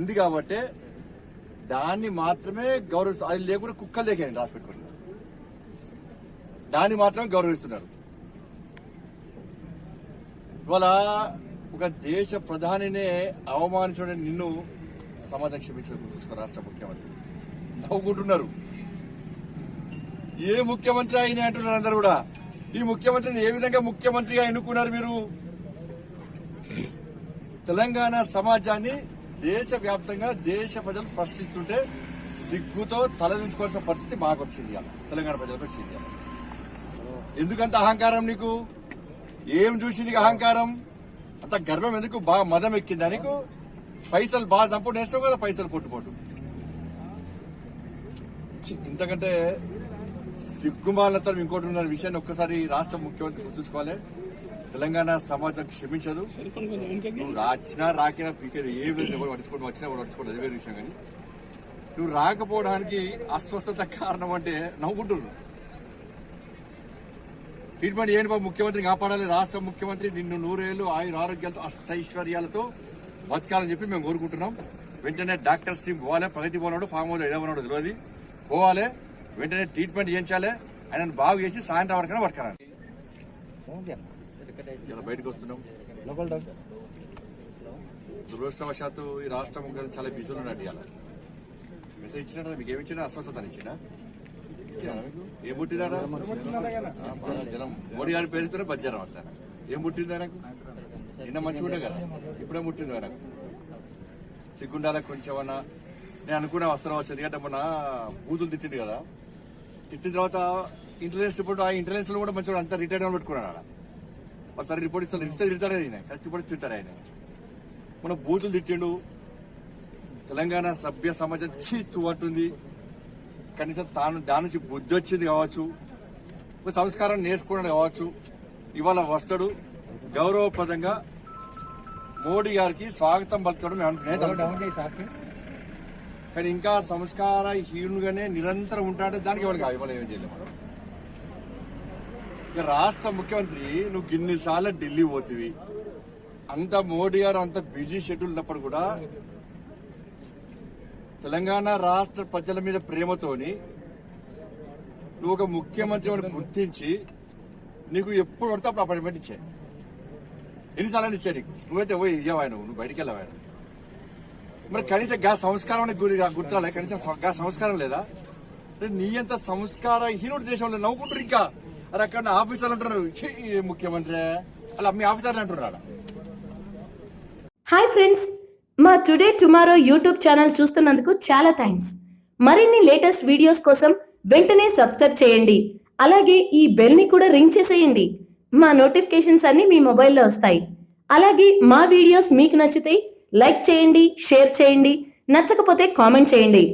ఉంది కాబట్టి దాన్ని మాత్రమే గౌరవిస్తారు అది లేకుండా కుక్కలు దగ్గర రాసి పెట్టుకున్నారు దాన్ని మాత్రమే గౌరవిస్తున్నారు. ఇవాళ ఒక దేశ ప్రధానినే అవమానించడం నిన్ను సమాజం క్షమించడం చూసుకో రాష్ట్ర ముఖ్యమంత్రి. నవ్వుకుంటున్నారు. ఏ ముఖ్యమంత్రి అయినా అంటున్నారు అందరు కూడా. ఈ ముఖ్యమంత్రిని ఏ విధంగా ముఖ్యమంత్రిగా ఎన్నుకున్నారు మీరు? తెలంగాణ సమాజాన్ని దేశవ్యాప్తంగా దేశ ప్రజలు ప్రశ్నిస్తుంటే సిగ్గుతో తలదించుకోవాల్సిన పరిస్థితి మాకు వచ్చింది తెలంగాణ ప్రజలకు వచ్చింది ఎందుకంత అహంకారం నీకు? ఏం చూసి నీకు అహంకారం? అంత గర్వం ఎందుకు? బాగా మదం ఎక్కిందా నీకు? పైసలు బాగా చంపుడు నేర్చుకో కదా పైసలు కొట్టుకోటు ఇంతకంటే సిగ్గుమాలతో ఇంకోటి ఉన్న విషయాన్ని ఒక్కసారి రాష్ట్ర ముఖ్యమంత్రి గుర్తుంచుకోవాలి. తెలంగాణ సమాజం క్షమించదు. నువ్వు రాచినా రాకినా పీకేది ఏ విధంగా ఎవరు పట్టించుకోవడం వచ్చినా కూడా పట్టించుకోవడం అదే వేరే విషయం కానీ నువ్వు రాకపోవడానికి అస్వస్థత కారణం అంటే నవ్వుకుంటున్నావు ట్రీట్మెంట్ ఏంటి బాబు ముఖ్యమంత్రిని కాపాడాలి. రాష్ట్ర ముఖ్యమంత్రి నిన్ను నూరేళ్ళు ఆయుర ఆరోగ్యాలతో అష్టైశ్వర్యాలతో బతకాలని చెప్పి మేము కోరుకుంటున్నాం. వెంటనే డాక్టర్ టీమ్ పోవాలి ప్రగతి పోనాడు ఫామ్ హౌస్ ఏదో ఉన్నాడు తెలియదు. పోవాలి వెంటనే ట్రీట్మెంట్ చేయించాలి ఆయన బాగు చేసి సాయంత్రం వరకు పట్టుకురాలి ఇలా బయటకు వస్తున్నాం. దురదృష్టవశాత్తు ఈ రాష్ట్ర ముఖ్యమంత్రి చాలా బిజీలు ఉన్నాడు ఇవాళ. మెసేజ్ ఇచ్చినట్టు మీకు ఏమి ఇచ్చినా అస్వస్థత ఇచ్చినా ఇచ్చినా? ఏం పుట్టినారా ఆ, జనం. మోడీ గారి పేరుతోనే బజ్జనం వస్తాను ఏం పుట్టింది ఆయనకు? నిన్న మంచిగా ఉండే కదా. ఇప్పుడే పుట్టింది ఆయనకు? సిగ్గుండాల కొంచెమన్నా? నేను అనుకున్నా వస్త్రం వచ్చి ఎందుకంటే మొన్న బూతులు తిట్టింది కదా. తిట్టిన తర్వాత ఇంటెలిజెన్స్ రిపోర్ట్ ఆ ఇంటెలిజెన్స్లో కూడా మంచిగా అంతా రిటైర్డ్ అని పెట్టుకున్నాడు ఒకసారి రిపోర్ట్ ఇస్తారు ఇస్తే తిడతాడు ఆయన కరెక్ట్ రిపోర్ట్ తింటారు ఆయన మన బూతులు తిట్టిండు. తెలంగాణ సభ్య సమాజం చీత్తు అంటుంది కనీసం తాను దాని నుంచి బుద్ధి వచ్చింది కావచ్చు. ఒక సంస్కారం నేర్చుకోవడం కావచ్చు. ఇవాళ వస్తాడు. గౌరవప్రదంగా మోడీ గారికి స్వాగతం పలుకుతాడు అనుకునేది కానీ ఇంకా సంస్కార హీనుగానే నిరంతరం ఉంటాడు. దానికి ఎవరికి ఇవాళ ఏం చేయలేము రాష్ట్ర ముఖ్యమంత్రి నువ్వు ఇన్నిసార్లు ఢిల్లీ పోతివి. అంత మోడీ గారు అంత బిజీ షెడ్యూల్ ఉన్నప్పుడు కూడా తెలంగాణ రాష్ట్ర ప్రజల మీద ప్రేమతోని నువ్వు ఒక ముఖ్యమంత్రి అని గుర్తించి నీకు ఎప్పుడు పడితే అప్పుడు అపాయింట్మెంట్ ఇచ్చాయి ఎన్నిసార్లు ఇచ్చాడు నీకు. నువ్వైతే పోయి ఇయ్యవా నువ్వు నువ్వు బయటికి వెళ్ళవా మరి కనీసం గా సంస్కారం అనేది గురి గుర్తురాలే కనీసం గా సంస్కారం లేదా? నీ అంత సంస్కారహీనుడు దేశంలో నవ్వుకుంటారు ఇంకా. అది అక్కడ ఆఫీసర్లు అంటున్నారు. ముఖ్యమంత్రి. అలా మీ ఆఫీసర్లు అంటున్నారు? హాయ్ ఫ్రెండ్స్ మా టుడే టుమారో యూట్యూబ్ ఛానల్ చూస్తున్నందుకు చాలా థ్యాంక్స్ మరిన్ని లేటెస్ట్ వీడియోస్ కోసం వెంటనే సబ్స్క్రైబ్ చేయండి. అలాగే ఈ బెల్ని కూడా రింగ్ చేసేయండి. మా నోటిఫికేషన్స్ అన్ని మీ మొబైల్లో వస్తాయి. అలాగే మా వీడియోస్ మీకు నచ్చితే లైక్ చేయండి షేర్ చేయండి. నచ్చకపోతే కామెంట్ చేయండి.